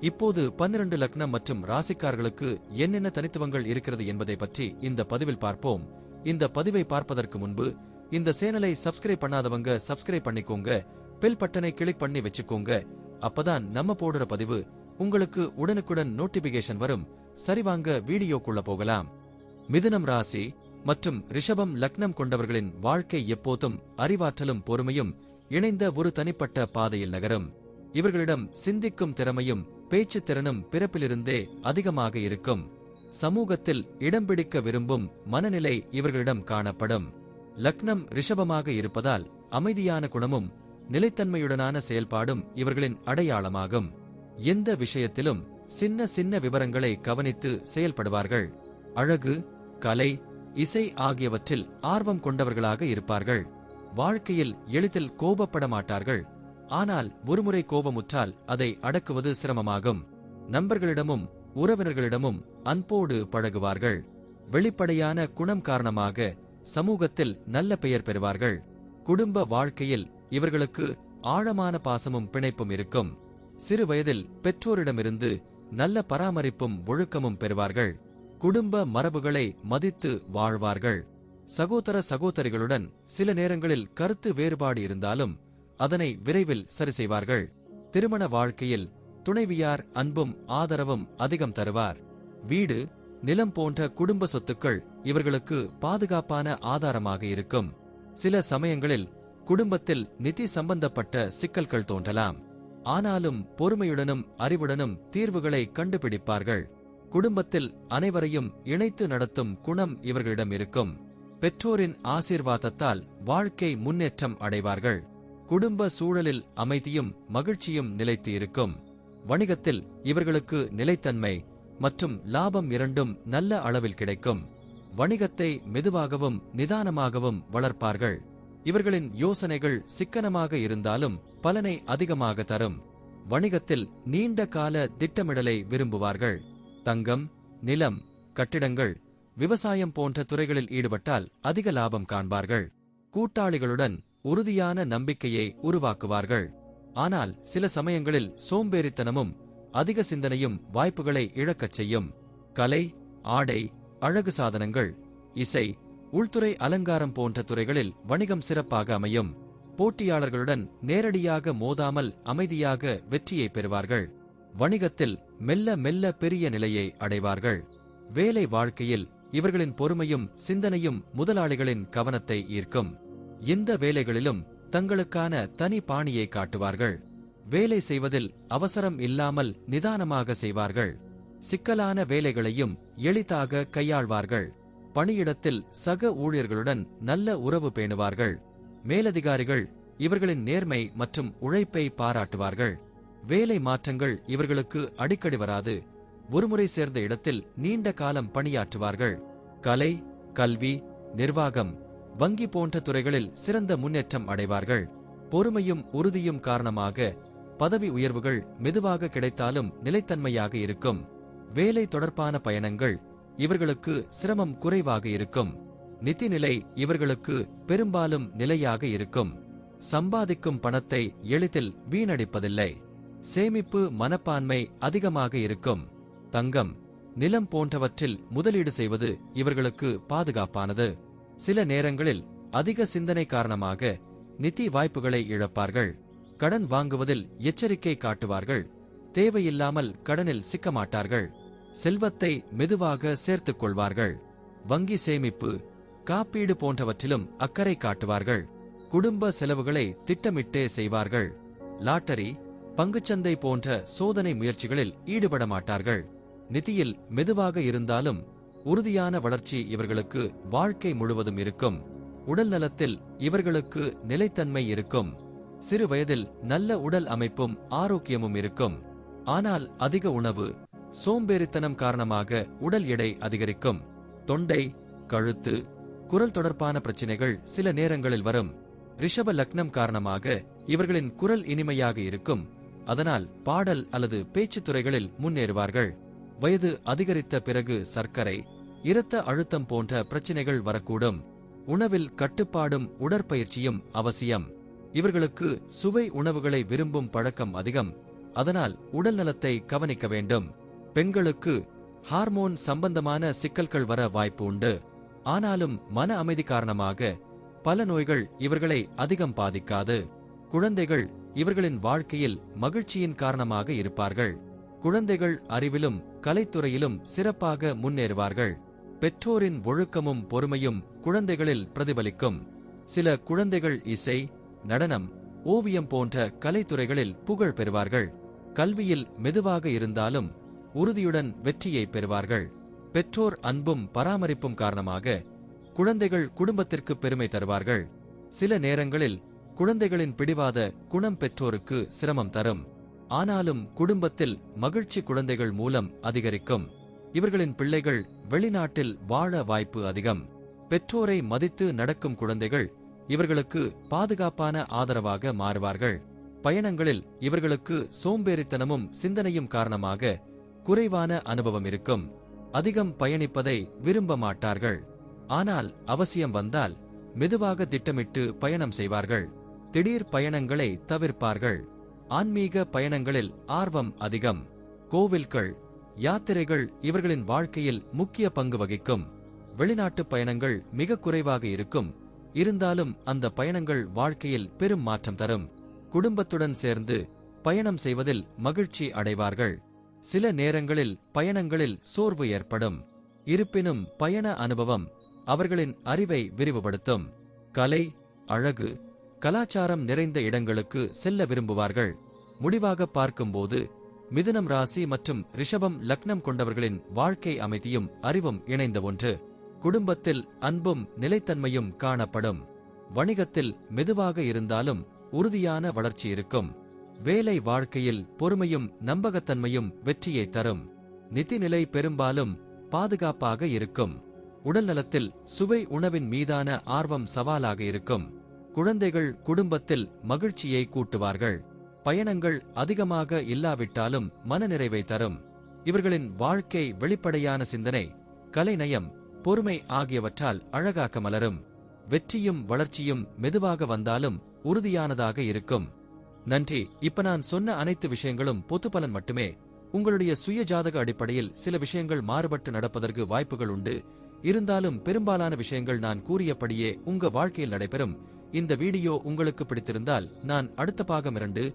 இப்போது பன்னிரண்டு லக்னம் மற்றும் ராசிக்காரர்களுக்கு என்னென்ன தனித்துவங்கள் இருக்கிறது என்பதை பற்றி இந்த பதிவில் பார்ப்போம். இந்த பதிவை பார்ப்பதற்கு முன்பு இந்த சேனலை சப்ஸ்கிரைப் பண்ணாதவங்க சப்ஸ்கிரைப் பண்ணிக்கோங்க பெல் பட்டனை கிளிக் பண்ணி வச்சுக்கோங்க. அப்பதான் நம்ம போடுற பதிவு உங்களுக்கு உடனுக்குடன் நோட்டிபிகேஷன் வரும். சரிவாங்க வீடியோக்குள்ள போகலாம். மிதுனம் ராசி மற்றும் ரிஷபம் லக்னம் கொண்டவர்களின் வாழ்க்கை எப்போதும் அறிவாற்றலும் பொறுமையும் இணைந்த ஒரு தனிப்பட்ட பாதையில் நகரும். இவர்களிடம் சிந்திக்கும் திறமையும் பேச்சு திறனும் பிறப்பிலிருந்தே அதிகமாக இருக்கும். சமூகத்தில் இடம் பிடிக்க விரும்பும் மனநிலை இவர்களிடம் காணப்படும். லக்னம் ரிஷபமாக இருப்பதால் அமைதியான குணமும் நிலைத்தன்மையுடனான செயல்பாடும் இவர்களின் அடையாளமாகும். எந்த விஷயத்திலும் சின்ன சின்ன விவரங்களை கவனித்து செயல்படுவார்கள். அழகு கலை இசை ஆகியவற்றில் ஆர்வம் கொண்டவர்களாக இருப்பார்கள். வாழ்க்கையில் எளிதில் கோபப்பட மாட்டார்கள் ஆனால் ஒருமுறை கோபமுற்றால் அதை அடக்குவது சிரமமாகும். நண்பர்களிடமும் உறவினர்களிடமும் அன்போடு பழகுவார்கள். வெளிப்படையான குணம் காரணமாக சமூகத்தில் நல்ல பெயர் பெறுவார்கள். குடும்ப வாழ்க்கையில் இவர்களுக்கு ஆழமான பாசமும் பிணைப்பும் இருக்கும். சிறு வயதில் பெற்றோரிடமிருந்து நல்ல பராமரிப்பும் ஒழுக்கமும் பெறுவார்கள். குடும்ப மரபுகளை மதித்து வாழ்வார்கள். சகோதர சகோதரிகளுடன் சில நேரங்களில் கருத்து வேறுபாடு இருந்தாலும் அதனை விரைவில் சரி செய்வார்கள். திருமண வாழ்க்கையில் துணைவியார் அன்பும் ஆதரவும் அதிகம் தருவார். வீடு நிலம் போன்ற குடும்ப சொத்துக்கள் இவர்களுக்கு பாதுகாப்பான ஆதாரமாக இருக்கும். சில சமயங்களில் குடும்பத்தில் நிதி சம்பந்தப்பட்ட சிக்கல்கள் தோன்றலாம். ஆனாலும் பொறுமையுடனும் அறிவுடனும் தீர்வுகளை கண்டுபிடிப்பார்கள். குடும்பத்தில் அனைவரையும் இணைத்து நடத்தும் குணம் இவர்களிடம் இருக்கும். பெற்றோரின் ஆசீர்வாதத்தால் வாழ்க்கை முன்னேற்றம் அடைவார்கள். குடும்ப சூழலில் அமைதியும் மகிழ்ச்சியும் நிலைத்து இருக்கும் வணிகத்தில் இவர்களுக்கு நிலைத்தன்மை மற்றும் லாபம் இரண்டும் நல்ல அளவில் கிடைக்கும். வணிகத்தை மெதுவாகவும் நிதானமாகவும் வளர்ப்பார்கள். இவர்களின் யோசனைகள் சிக்கனமாக இருந்தாலும் பலனை அதிகமாக தரும். வணிகத்தில் நீண்ட கால திட்டமிடலை விரும்புவார்கள். தங்கம் நிலம் கட்டிடங்கள் விவசாயம் போன்ற துறைகளில் ஈடுபட்டால் அதிக லாபம் காண்பார்கள். கூட்டாளிகளுடன் உறுதியான நம்பிக்கையை உருவாக்குவார்கள். ஆனால் சில சமயங்களில் சோம்பேறித்தனமும் அதிக சிந்தனையும் வாய்ப்புகளை இழக்கச் செய்யும். கலை ஆடை அழகு சாதனங்கள் இசை உள்துறை அலங்காரம் போன்ற துறைகளில் வணிகம் சிறப்பாக அமையும். போட்டியாளர்களுடன் நேரடியாக மோதாமல் அமைதியாக வெற்றியை பெறுவார்கள். வணிகத்தில் மெல்ல மெல்ல பெரிய நிலையை அடைவார்கள். வேலை வாழ்க்கையில் இவர்களின் பொறுமையும் சிந்தனையும் முதலாளிகளின் கவனத்தை ஈர்க்கும். இந்த வேலைகளிலும் தங்களுக்கான தனி பாணியை காட்டுவார்கள். வேலை செய்வதில் அவசரம் இல்லாமல் நிதானமாக செய்வார்கள். சிக்கலான வேலைகளையும் எளிதாக கையாள்வார்கள். பணியிடத்தில் சக ஊழியர்களுடன் நல்ல உறவு பேணுவார்கள். மேலதிகாரிகள் இவர்களின் நேர்மை மற்றும் உழைப்பை பாராட்டுவார்கள். வேலை மாற்றங்கள் இவர்களுக்கு அடிக்கடி வராது. ஒருமுறை சேர்ந்த இடத்தில் நீண்ட காலம் பணியாற்றுவார்கள். கலை கல்வி நிர்வாகம் வங்கி போன்ற துறைகளில் சிறந்த முன்னேற்றம் அடைவார்கள். பொறுமையும் உறுதியும் காரணமாக பதவி உயர்வுகள் மெதுவாக கிடைத்தாலும் நிலைத்தன்மையாக இருக்கும். வேலை தொடர்பான பயணங்கள் இவர்களுக்கு சிரமம் குறைவாக இருக்கும். நிதிநிலை இவர்களுக்கு பெரும்பாலும் நிலையாக இருக்கும். சம்பாதிக்கும் பணத்தை எளிதில் வீணடிப்பதில்லை. சேமிப்பு மனப்பான்மை அதிகமாக இருக்கும். தங்கம் நிலம் போன்றவற்றில் முதலீடு செய்வது இவர்களுக்கு பாதுகாப்பானது. சில நேரங்களில் அதிக சிந்தனை காரணமாக நிதி வாய்ப்புகளை இழப்பார்கள். கடன் வாங்குவதில் எச்சரிக்கை காட்டுவார்கள். தேவையில்லாமல் கடனில் சிக்க மாட்டார்கள் செல்வத்தை மெதுவாக சேர்த்துக் கொள்வார்கள். வங்கி சேமிப்பு காப்பீடு போன்றவற்றிலும் அக்கறை காட்டுவார்கள். குடும்ப செலவுகளை திட்டமிட்டே செய்வார்கள். லாட்டரி பங்குச்சந்தை போன்ற சோதனை முயற்சிகளில் ஈடுபட மாட்டார்கள் நிதியில் மெதுவாக இருந்தாலும் உறுதியான வளர்ச்சி இவர்களுக்கு வாழ்க்கை முழுவதும் இருக்கும். உடல் நலத்தில் இவர்களுக்கு நிலைத்தன்மை இருக்கும். சிறு வயதில் நல்ல உடல் அமைப்பும் ஆரோக்கியமும் இருக்கும். ஆனால் அதிக உணவு சோம்பேறித்தனம் காரணமாக உடல் எடை அதிகரிக்கும். தொண்டை கழுத்து குரல் தொடர்பான பிரச்சினைகள் சில நேரங்களில் வரும். ரிஷப லக்னம் காரணமாக இவர்களின் குரல் இனிமையாக இருக்கும். அதனால் பாடல் அல்லது பேச்சுத் துறைகளில் முன்னேறுவார்கள். வயது அதிகரித்த பிறகு சர்க்கரை இரத்த அழுத்தம் போன்ற பிரச்சினைகள் வரக்கூடும். உணவில் கட்டுப்பாடும் உடற்பயிற்சியும் அவசியம். இவர்களுக்கு சுவை உணவுகளை விரும்பும் பழக்கம் அதிகம். அதனால் உடல் நலத்தை கவனிக்க வேண்டும். பெண்களுக்கு ஹார்மோன் சம்பந்தமான சிக்கல்கள் வர வாய்ப்பு உண்டு. ஆனாலும் மன அமைதி காரணமாக பல நோய்கள் இவர்களை அதிகம் பாதிக்காது. குழந்தைகள் இவர்களின் வாழ்க்கையில் மகிழ்ச்சியின் காரணமாக இருப்பார்கள். குழந்தைகள் அறிவிலும் கலைத்துறையிலும் சிறப்பாக முன்னேறுவார்கள். பெற்றோரின் ஒழுக்கமும் பொறுமையும் குழந்தைகளில் பிரதிபலிக்கும். சில குழந்தைகள் இசை நடனம் ஓவியம் போன்ற கலைத்துறைகளில் புகழ் பெறுவார்கள். கல்வியில் மெதுவாக இருந்தாலும் உறுதியுடன் வெற்றியை பெறுவார்கள். பெற்றோர் அன்பும் பராமரிப்பும் காரணமாக குழந்தைகள் குடும்பத்திற்கு பெருமை தருவார்கள். சில நேரங்களில் குழந்தைகளின் பிடிவாத குணம் பெற்றோருக்கு சிரமம் தரும். ஆனாலும் குடும்பத்தில் மகிழ்ச்சி குழந்தைகள் மூலம் அதிகரிக்கும். இவர்களின் பிள்ளைகள் வெளிநாட்டில் வாழ வாய்ப்பு அதிகம். பெற்றோரை மதித்து நடக்கும் குழந்தைகள் இவர்களுக்கு பாதுகாப்பான ஆதரவாக மாறுவார்கள். பயணங்களில் இவர்களுக்கு சோம்பேறித்தனமும் சிந்தனையும் காரணமாக குறைவான அனுபவம் இருக்கும். அதிகம் பயணிப்பதை விரும்ப மாட்டார்கள். ஆனால் அவசியம் வந்தால் மெதுவாக திட்டமிட்டு பயணம் செய்வார்கள். திடீர் பயணங்களை தவிர்ப்பார்கள். ஆன்மீக பயணங்களில் ஆர்வம் அதிகம். கோவில்கள் யாத்திரைகள் இவர்களின் வாழ்க்கையில் முக்கிய பங்கு வகிக்கும். வெளிநாட்டு பயணங்கள் மிக குறைவாக இருக்கும். இருந்தாலும் அந்த பயணங்கள் வாழ்க்கையில் பெரும் மாற்றம் தரும். குடும்பத்துடன் சேர்ந்து பயணம் செய்வதில் மகிழ்ச்சி அடைவார்கள். சில நேரங்களில் பயணங்களில் சோர்வு ஏற்படும். இருப்பினும் பயண அனுபவம் அவர்களின் அறிவை விரிவுபடுத்தும். கலை அழகு கலாச்சாரம் நிறைந்த இடங்களுக்கு செல்ல விரும்புவார்கள். முடிவாக பார்க்கும்போது மிதுனம் ராசி மற்றும் ரிஷபம் லக்னம் கொண்டவர்களின் வாழ்க்கை அமைதியும் அறிவும் இணைந்த ஒன்று. குடும்பத்தில் அன்பும் நிலைத்தன்மையும் காணப்படும். வணிகத்தில் மெதுவாக இருந்தாலும் உறுதியான வளர்ச்சி இருக்கும். வேலை வாழ்க்கையில் பொறுமையும் நம்பகத்தன்மையும் வெற்றியை தரும். நிதிநிலை பெரும்பாலும் பாதுகாப்பாக இருக்கும். உடல்நலத்தில் சுவை உணவின் மீதான ஆர்வம் சவாலாக இருக்கும். குழந்தைகள் குடும்பத்தில் மகிழ்ச்சியை கூட்டுவார்கள். பயணங்கள் அதிகமாக இல்லாவிட்டாலும் மனநிறைவை தரும். இவர்களின் வாழ்க்கை வெளிப்படையான சிந்தனை கலைநயம் பொறுமை ஆகியவற்றால் அழகாக்க மலரும். வெற்றியும் வளர்ச்சியும் மெதுவாக வந்தாலும் உறுதியானதாக இருக்கும். நன்றி. இப்ப நான் சொன்ன அனைத்து விஷயங்களும் பொதுப்பலன் மட்டுமே. உங்களுடைய சுய ஜாதக அடிப்படையில் சில விஷயங்கள் மாறுபட்டு நடப்பதற்கு வாய்ப்புகள் உண்டு. இருந்தாலும் பெரும்பாலான விஷயங்கள் நான் கூறியபடியே உங்க வாழ்க்கையில் நடைபெறும். இந்த வீடியோ உங்களுக்கு பிடித்திருந்தால் நான் அடுத்த பாகம் இரண்டு